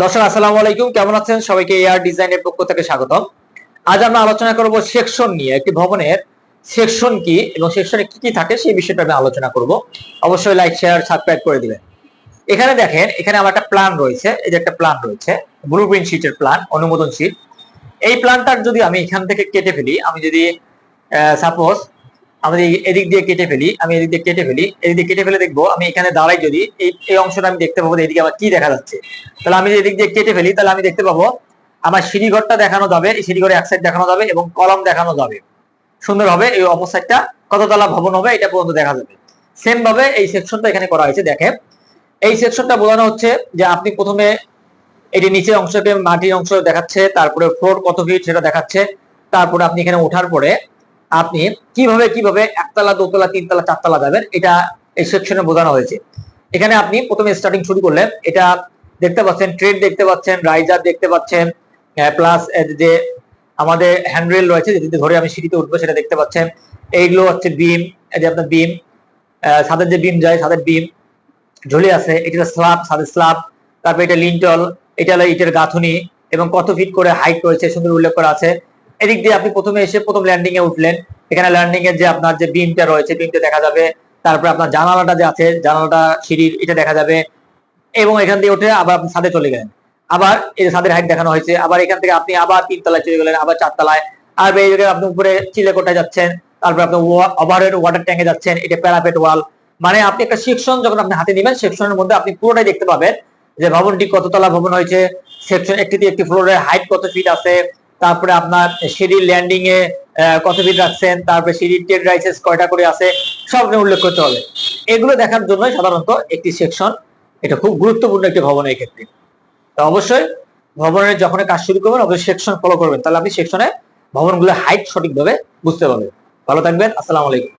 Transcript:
দর্শক, আসসালামু আলাইকুম। কেমন আছেন? সবাইকে এআর ডিজাইনের পক্ষ থেকে স্বাগতম। আজ আমরা আলোচনা করব সেকশন নিয়ে, একটি ভবনের সেকশন কি এবং সেকশনে কি কি থাকে সেই বিষয়টা আমি আলোচনা করব। অবশ্যই লাইক, শেয়ার, সাবস্ক্রাইব করে দিবেন। এখানে দেখেন, এখানে আমার একটা প্ল্যান রয়েছে। এই যে একটা প্ল্যান রয়েছে ব্লু প্রিন্ট শিটের প্ল্যান, অনুমোদন শিট এই প্ল্যানটার যদি আমি এখান থেকে কেটে ফেলি, আমি যদি সাপোজ আমি এই- এদিক দিয়ে কেটে ফেলি, আমি এদিক দিয়ে কেটে ফেলি, এদিক দিয়ে কেটে ফেলে দেখব, আমি এখানে দাঁড়াই যদি এই এই অংশটা আমি দেখতে পাবো এদিকে আমার কি দেখা যাচ্ছে। তাহলে আমি এদিক দিয়ে কেটে ফেলি, তাহলে আমি দেখতে পাবো আমার সিঁড়িঘরটা দেখানো যাবে, এই সিঁড়িঘরে এক সাইড দেখানো যাবে এবং কলম দেখানো যাবে। সুন্দর হবে এই অপর সাইডটা কততলা ভবন হবে এটা পর্যন্ত দেখা যাবে। সেম ভাবে এই সেকশনটা এখানে করা হয়েছে, দেখেন। এই সেকশনটা বোঝানো হচ্ছে যে আপনি প্রথমে এটি নিচের অংশকে মাটির অংশ দেখাচ্ছে, তারপরে ফ্লোর কত ফিট সেটা দেখাচ্ছে, তারপরে আপনি এখানে ওঠার পরে আপনি কীভাবে কীভাবে একতলা, দোতলা, তিনতলা, চারতলা যাবেন, এটা এই সেকশনে বোঝানো হয়েছে। এখানে আপনি প্রথমে স্টার্টিং শুরু করলেন, এটা দেখতে পাচ্ছেন ট্রেড দেখতে পাচ্ছেন রাইজার দেখতে পাচ্ছেন প্লাস যে আমাদের হ্যান্ডরেল রয়েছে যেটি ধরে আমি সিঁড়িতে উঠবো, সেটা দেখতে পাচ্ছেন। এইগুলো হচ্ছে বিম এই যে আপনার বিম ছাদের যে বিম যায় সাদের বিম ঝুলে আছে এটা স্ল্যাব ছাদের স্ল্যাব তারপর এটা লিন্টল এটা হলো ইটের গাঁথুনি, এবং কত ফিট করে হাইট রয়েছে, সুন্দর উল্লেখ করা আছে। এদিক দিয়ে আপনি প্রথমে এসে প্রথম ল্যান্ডিং এ উঠলেন। এখানে ল্যান্ডিং এর যে আপনার যে বিমটা রয়েছে বিমটা দেখা যাবে। তারপরে আপনার জানালাটা যে আছে, জানালাটা, সিঁড়ির এটা দেখা যাবে। এবং এখান দিয়ে উঠে আবার আপনি ছাদে চলে গেলেন। আবার এই যে ছাদের হাইট দেখানো হয়েছে, আবার এখান থেকে আপনি আবার তিনতলায় চলে গেলেন, আবার চারতলায়। আর এই জায়গায় আপনি উপরে চিলেকোটায় যাচ্ছেন, তারপর আপনি ওভারহেড ওয়াটার ট্যাঙ্কে যাচ্ছেন, এটা প্যারাপেট ওয়াল মানে আপনি একটা সেকশন যখন আপনি হাতে নেবেন সেকশনের মধ্যে আপনি পুরোটাই দেখতে পাবেন যে ভবনটি কততলা ভবন হয়েছে সেকশন একটিতে একটি ফ্লোরের হাইট কত ফিট আছে তারপরে আপনার সিঁড়ির ল্যান্ডিং এ কত ফিট রাখছেন, তারপরে সিঁড়ির টেড রাইসেস কয়টা করে আছে, সব উল্লেখ করতে হবে। এগুলো দেখার জন্য সাধারণত একটি সেকশন এটা খুব গুরুত্বপূর্ণ একটি ভবনের ক্ষেত্রে। তো অবশ্যই ভবনের যখন কাজ শুরু করবেন, অবশ্যই সেকশন ফলো করবেন। তাহলে আপনি সেকশনে ভবনগুলো হাইট সঠিকভাবে বুঝতে পারবেন। ভালো থাকবেন, আসসালামু আলাইকুম।